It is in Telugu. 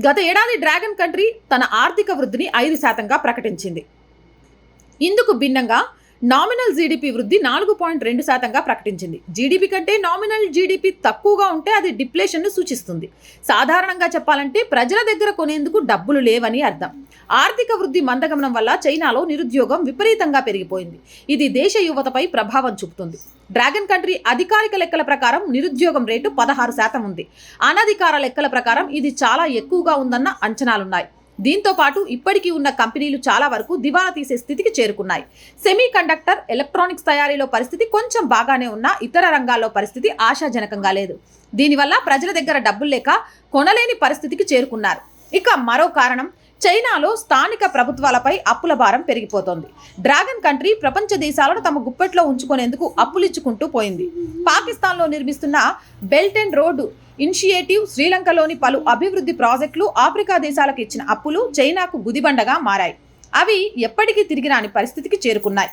గత ఏడాది డ్రాగన్ కంట్రీ తన ఆర్థిక వృద్ధిని ఐదు శాతంగా ప్రకటించింది. ఇందుకు భిన్నంగా నామినల్ జీడిపి వృద్ధి నాలుగు పాయింట్ రెండు శాతంగా ప్రకటించింది. జీడిపి కంటే నామినల్ జీడిపి తక్కువగా ఉంటే అది డిప్లేషన్ను సూచిస్తుంది. సాధారణంగా చెప్పాలంటే ప్రజల దగ్గర కొనేందుకు డబ్బులు లేవని అర్థం. ఆర్థిక వృద్ధి మందగమనం వల్ల చైనాలో నిరుద్యోగం విపరీతంగా పెరిగిపోయింది. ఇది దేశ యువతపై ప్రభావం చూపుతుంది. డ్రాగన్ కంట్రీ అధికారిక లెక్కల ప్రకారం నిరుద్యోగం రేటు పదహారు శాతం ఉంది. అనధికార లెక్కల ప్రకారం ఇది చాలా ఎక్కువగా ఉందన్న అంచనాలున్నాయి. దీంతో పాటు ఇప్పటికీ ఉన్న కంపెనీలు చాలా వరకు దివాలా తీసే స్థితికి చేరుకున్నాయి. సెమీ కండక్టర్ ఎలక్ట్రానిక్స్ తయారీలో పరిస్థితి కొంచెం బాగానే ఉన్నా ఇతర రంగాల్లో పరిస్థితి ఆశాజనకంగా లేదు. దీనివల్ల ప్రజల దగ్గర డబ్బులు లేక కొనలేని పరిస్థితికి చేరుకున్నారు. ఇక మరో కారణం చైనాలో స్థానిక ప్రభుత్వాలపై అప్పుల భారం పెరిగిపోతోంది. డ్రాగన్ కంట్రీ ప్రపంచ దేశాలను తమ గుప్పెట్లో ఉంచుకునేందుకు అప్పులిచ్చుకుంటూ పోయింది. పాకిస్తాన్లో నిర్మిస్తున్న బెల్ట్ అండ్ రోడ్డు ఇనిషియేటివ్ శ్రీలంకలోని పలు అభివృద్ధి ప్రాజెక్టులు ఆఫ్రికా దేశాలకు ఇచ్చిన అప్పులు చైనాకు గుదిబండగా మారాయి. అవి ఎప్పటికీ తిరిగి రాని పరిస్థితికి చేరుకున్నాయి.